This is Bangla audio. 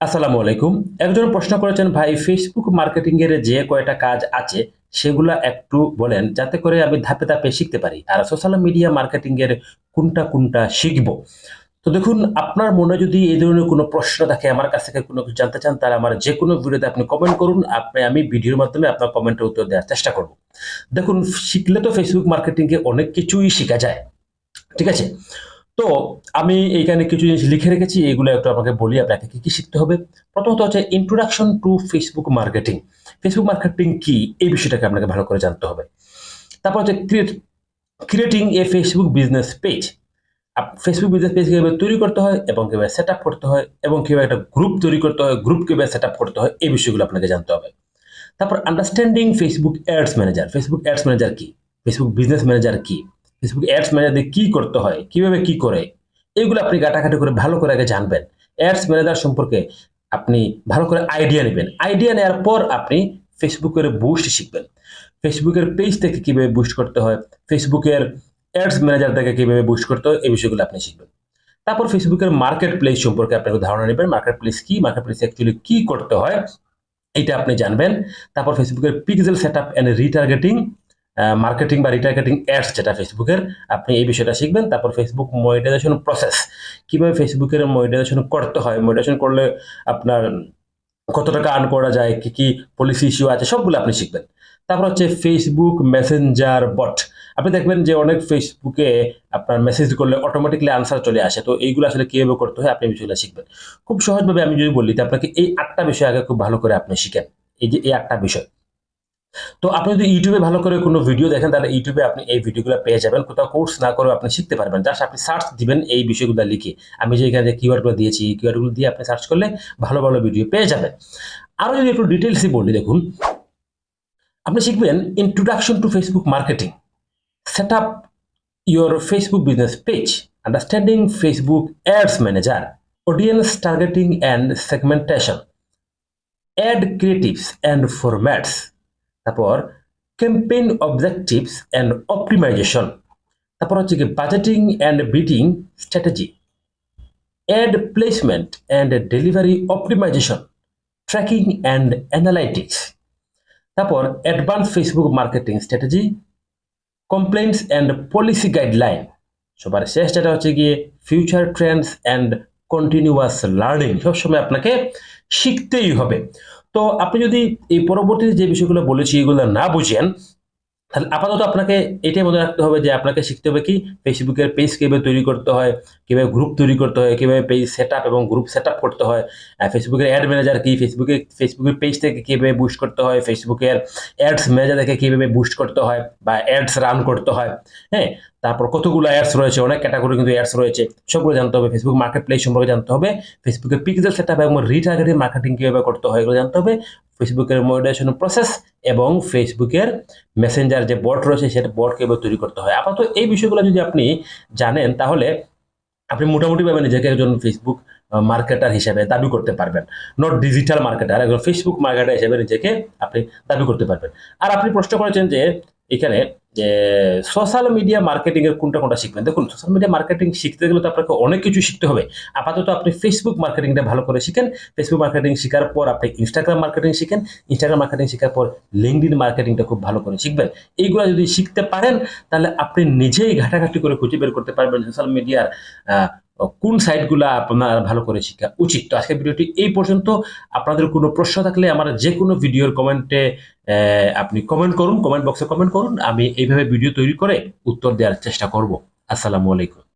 আসসালামু আলাইকুম। একজন প্রশ্ন করেছেন, ভাই ফেসবুক মার্কেটিং এর যে কয়টা কাজ আছে, সেগুলা একটু বলেন, যাতে করে আমি ধাপে ধাপে শিখতে পারি। আর সোশ্যাল মিডিয়া মার্কেটিং এর কোনটা কোনটা শিখব? তো দেখুন, আপনার মনে যদি এই ধরনের কোনো প্রশ্ন থাকে, আমার কাছ থেকে কোনো কিছু জানতে চান, তাহলে আমার যে কোনো ভিডিওতে আপনি কমেন্ট করুন। আপনি, আমি ভিডিওর মাধ্যমে আপনার কমেন্টের উত্তর দেওয়ার চেষ্টা করব। দেখুন, শিখলে তো ফেসবুক মার্কেটিং এ অনেক কিছুই শেখা যায়। ঠিক আছে? তো আমি এইখানে কিছু জিনিস লিখে রেখেছি এগুলো একটু আপনাকে বলি, আপনাকে কি কি শিখতে হবে। প্রথমত হচ্ছে introduction to Facebook marketing Facebook marketing কি? এই বিষয়টাকে আপনাকে ভালো করে জানতে হবে। তারপর হচ্ছে create creating a Facebook business page Facebook business page কীভাবে তৈরি করতে হয় এবং কীভাবে সেট আপ করতে হয় এবং কীভাবে একটা গ্রুপ তৈরি করতে হয় গ্রুপ কীভাবে সেট আপ করতে হয়, এই বিষয়গুলো আপনাকে জানতে হবে। তারপর understanding Facebook ads manager Facebook ads manager কি? ফেসবুক বিজনেস ম্যানেজার কি? ফেসবুক অ্যাডস ম্যানেজার কি করতে হয়, কীভাবে কি করে এইগুলো আপনি ঘাটাঘাটি করে ভালো করে আগে জানবেন। অ্যাডস ম্যানেজার সম্পর্কে আপনি ভালো করে আইডিয়া নেবেন। আইডিয়া নেওয়ার পর আপনি ফেসবুকের বুস্ট শিখবেন। ফেসবুকের পেজ থেকে কীভাবে বুস্ট করতে হয় ফেসবুকের অ্যাডস ম্যানেজার থেকে কীভাবে বুস্ট করতে হয়, এই বিষয়গুলো আপনি শিখবেন। তারপর ফেসবুকের মার্কেট প্লেস সম্পর্কে আপনি ধারণা নেবেন মার্কেট প্লেস কী মার্কেট প্লেস অ্যাকচুয়ালি কী করতে হয় এটা আপনি জানবেন। তারপর ফেসবুকের pixel set up and retargeting marketing বা রিটার্গেটিং অ্যাডস যেটা ফেসবুকের আপনি এই বিষয়টা শিখবেন। তারপর ফেসবুক মনিটাইজেশন প্রসেস কীভাবে ফেসবুকের মনিটাইজেশন করতে হয়? মনিটাইজেশন করলে আপনার কত টাকা আর্ন করা যায়? কী কী পলিসি ইস্যু আছে? সবগুলো আপনি শিখবেন। তারপর হচ্ছে ফেসবুক মেসেঞ্জার বট আপনি দেখবেন যে অনেক ফেসবুকে আপনার মেসেজ করলে অটোমেটিকলি আনসার চলে আসে। তো এইগুলো আসলে কীভাবে করতে হয়? আপনি বিষয়গুলো শিখবেন। খুব সহজভাবে আমি যদি বলি, তো আপনাকে এই আটটা বিষয় আগে খুব ভালো করে আপনি শিখেন। এই যে এই আটটা বিষয়। তো আপনি যদি ইউটিউবে ভালো করে কোনো ভিডিও দেখেন, তাহলে ইউটিউবে আপনি এই ভিডিওগুলো পেয়ে যাবেন। কোথাও কোর্স না করে আপনি শিখতে পারবেন। জাস্ট আপনি সার্চ দিবেন এই বিষয়গুলো লিখে। আমি যে এখানে কিওয়ার্ডগুলো দিয়েছি, এই কিওয়ার্ডগুলো দিয়ে আপনি সার্চ করলে ভালো ভালো ভিডিও পেয়ে যাবেন। আরও যদি একটু ডিটেলসই বলি, দেখুন। আপনি শিখবেন introduction to Facebook marketing set up your Facebook business page understanding Facebook ads manager audience targeting and segmentation ad creatives and formats তারপর ক্যাম্পেইন অবজেক্টিভস অ্যান্ড অপটিমাইজেশন তারপর হচ্ছে কি budgeting and bidding strategy ad placement and delivery optimisation tracking and analytics তারপর advance Facebook marketing strategy complaints and policy guideline সবার শেষ যেটা হচ্ছে গিয়ে future trends and continuous learning সবসময় আপনাকে শিখতেই হবে। তো আপনি যদি এই পরবর্তীতে যে বিষয়গুলো বলেছি এগুলো না বুঝেন তাহলে আপাতত আপনাকে এটাই মনে রাখতে হবে যে আপনাকে শিখতে হবে কি ফেসবুকের পেজ কীভাবে তৈরি করতে হয়, কীভাবে গ্রুপ তৈরি করতে হয়, কীভাবে পেজ সেট এবং গ্রুপ সেট করতে হয় ফেসবুকের অ্যাড ম্যানেজার কী, ফেসবুকে, ফেসবুকের পেজ থেকে কীভাবে বুস্ট করতে হয়, ফেসবুকের অ্যাডস ম্যানেজার থেকে কীভাবে বুস্ট করতে হয় বা অ্যাডস রান করতে হয় হ্যাঁ? তারপর কতগুলো অ্যাডস রয়েছে, অনেক ক্যাটাগরি কিন্তু অ্যাডস রয়েছে, সবগুলো জানতে হবে, ফেসবুক মার্কেট প্লেস সম্পর্কে জানতে হবে ফেসবুকের পিক্সেল সেট আপ এবং রিটার্গেটিং মার্কেটিং কীভাবে করতে হয়, এগুলো জানতে হবে ফেসবুকের মডারেশন প্রসেস এবং ফেসবুকের মেসেঞ্জার যে বট রয়েছে, সেটা বটকে এবার তৈরি করতে হয়। আপাতত এই বিষয়গুলো যদি আপনি জানেন, তাহলে আপনি মোটামুটিভাবে নিজেকে একজন ফেসবুক মার্কেটার হিসেবে দাবি করতে পারবেন। নট ডিজিটাল মার্কেটার একজন ফেসবুক মার্কেটার হিসেবে নিজেকে আপনি দাবি করতে পারবেন। আর আপনি প্রশ্ন করেছেন যে এখানে যে সোশ্যাল মিডিয়া মার্কেটিং এর কোনটা কোনটা শিখবেন? দেখুন সোশ্যাল মিডিয়া মার্কেটিং শিখতে গেলে তো আপনাকে অনেক কিছু শিখতে হবে। আপাতত আপনি ফেসবুক মার্কেটিংটা ভালো করে শিখেন। ফেসবুক মার্কেটিং শেখার পর আপনি ইনস্টাগ্রাম মার্কেটিং শিখেন। ইনস্টাগ্রাম মার্কেটিং শেখার পর লিঙ্কডিন মার্কেটিংটা খুব ভালো করে শিখবেন। এইগুলো যদি শিখতে পারেন, তাহলে আপনি নিজেই ঘাটাঘাটি করে খুঁজে বের করতে পারবেন সোশ্যাল মিডিয়ার কোন সাইটগুলো আপনার ভালো করে শেখা উচিত? তো আজকের ভিডিওটি এই পর্যন্ত। আপনাদের কোনো প্রশ্ন থাকলে আমার যে কোনো ভিডিওর কমেন্টে আপনি কমেন্ট করুন কমেন্ট বক্সে কমেন্ট করুন। আমি এইভাবে ভিডিও তৈরি করে উত্তর দেওয়ার চেষ্টা করব। আসসালামু আলাইকুম।